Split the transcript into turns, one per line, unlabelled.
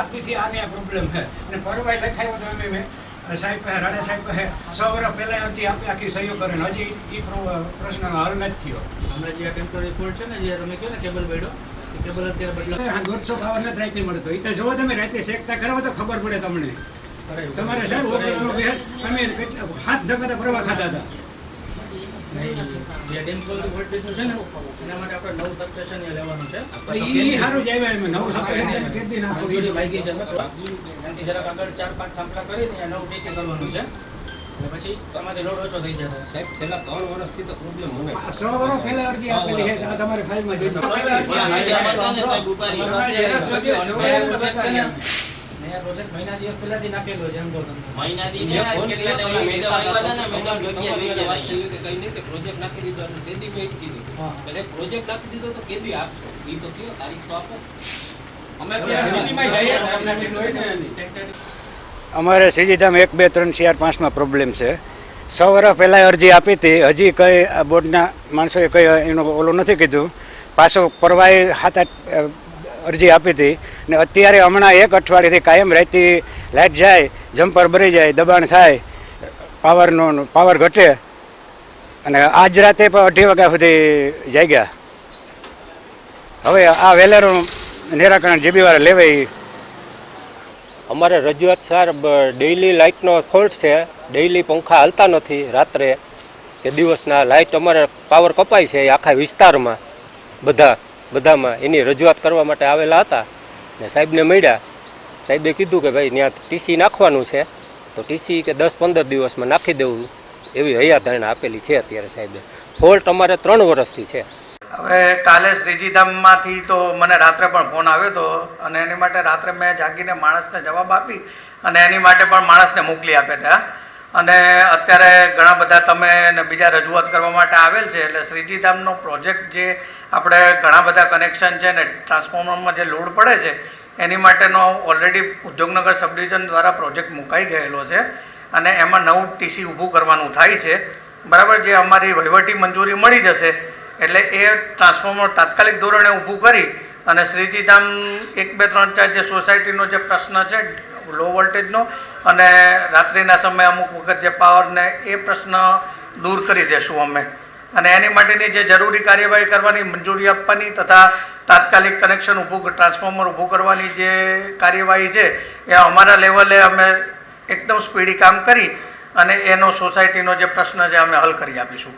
બાકીથી આને આ પ્રોબ્લેમ છે. અને પરવાય લખાયો તો અમે મેં સાહેબ પાસે રાણા સાહેબ પાસે સો વર્ષ પહેલાં અરજી આપી આખી સહયોગ કરે ને હજી એ પ્રશ્નનો હલ નથી થયો.
હમણાં જે ટેમ્પરરી ફોલ્ટ છે ને જે તમે કહો ને કેબલ બેડો કેબલ અત્યારે બદલા
દોઢસો પાવર નથી રાતે મળતો. એ તો જો તમે રાતે શેકતા કરો તો ખબર પડે તમને. તમારે સાહેબ ઓફિસનો અમે હાથ ધકાતા પ્રવાહ ખાતા હતા.
જે ટેમ્પરરી વોલ્ટેજ છે ને એના માટે આપણે નવું સબસ્ટેશન લેવાનું છે.
એ સારું જ એમ નવું સપ્લાય કેટલી નાખો
થોડી વાગી છે એનાથી જરાક આગળ ચાર પાંચ થાંભલા કરીને નવું ટીસી કરવાનું છે. અને પછી એમાંથી લોડ ઓછો થઈ જશે.
સાહેબ છેલ્લા ત્રણ વર્ષથી તો પ્રોબ્લેમ મને.
સો વર્ષ પહેલા અરજી આપેલી છે આ ફાઇલમાં જોઈજો
નયા પ્રોજેક્ટ મહિના દિવસ પહેલાથી નાખેલો છે એમ તો તમને.
મહિનાથી કેટલા ટાઈમ
મેડમ
મેડમ
આવ્યા હતા ને, મેડમ
મેડમ
તમારી
જગ્યા
વાત થઈ કે કંઈ કે પ્રોજેક્ટ નાખી દીધો અને તે દી મેં કીધું.
હા.
પ્રોજેક્ટ નાખી દીધો તો કેદી આપશો? ઈ તો કયો તારીખ તો આપો.
અમે ત્યાં સિટીમાં જઈએ. ને અમને ટેન્ડર હોય ને
ટેન્ટેટિવ
અમારે સીજીધામ એક બે ત્રણ ચાર પાંચમાં પ્રોબ્લેમ છે. સો વર્ષ પહેલાં અરજી આપી હતી. હજી કંઈ આ બોર્ડના માણસોએ કંઈ એનું ઓલું નથી કીધું. પાછો પરવાય સાત આઠ અરજી આપી હતી ને અત્યારે હમણાં એક અઠવાડિયેથી કાયમ રહેતી લાઇટ જાય, જમ્પર ભરી જાય, દબાણ થાય, પાવરનો, પાવર ઘટે અને આજ રાતે પણ અઢી વાગ્યા સુધી જઈ ગયા હવે આ વેલેરનું નિરાકરણ જે બી વાર લેવાય
અમારે રજૂઆત સર ડેઈલી લાઇટનો ફોલ્ટ છે. ડેઇલી પંખા હાલતા નથી રાત્રે, કે દિવસના લાઇટ અમારે પાવર કપાય છે આખા વિસ્તારમાં બધા. બધામાં એની રજૂઆત કરવા માટે આવેલા હતા. ને સાહેબને મળ્યા. સાહેબે કીધું કે ભાઈ ત્યાં ટીસી નાખવાનું છે. તો ટીસી કે દસ પંદર દિવસમાં નાખી દેવું. એવી હૈયાધારણા આપેલી છે અત્યારે સાહેબે. ફોલ્ટ અમારે ત્રણ વર્ષથી છે.
હવે કાલે શ્રીજીધામમાંથી તો મને રાત્રે પણ ફોન આવ્યો હતો અને એની માટે રાત્રે મેં જાગીને માણસને જવાબ આપી અને એની માટે પણ માણસને મોકલી આપ્યા હતા અને અત્યારે ઘણા બધા તમે બીજા રજૂઆત કરવા માટે આવેલ છે. એટલે શ્રીજીધામનો પ્રોજેક્ટ જે આપણે ઘણા બધા કનેક્શન છે ને ટ્રાન્સફોર્મરમાં જે લોડ પડે છે, એની માટેનો ઓલરેડી ઉદ્યોગનગર સબડિવિઝન દ્વારા પ્રોજેક્ટ મુકાઈ ગયેલો છે અને એમાં નવું ટીસી ઊભું કરવાનું થાય છે. બરાબર જે અમારી વહીવટી મંજૂરી મળી જશે, એટલે એ ટ્રાન્સફોર્મર તાત્કાલિક ધોરણે ઊભું કરી અને શ્રીજીધામ એક બે ત્રણ ચાર જે સોસાયટીનો જે પ્રશ્ન છે લો વોલ્ટેજનો અને રાત્રિના સમયે અમુક વખત જે પાવરને એ પ્રશ્ન દૂર કરી દેશું અમે. અને એની માટેની જે જરૂરી કાર્યવાહી કરવાની, મંજૂરી આપવાની તથા તાત્કાલિક કનેક્શન ઊભું ટ્રાન્સફોર્મર ઊભું કરવાની જે કાર્યવાહી છે, એ અમારા લેવલે અમે એકદમ સ્પીડી કામ કરી અને એનો સોસાયટીનો જે પ્રશ્ન છે, અમે હલ કરી આપીશું.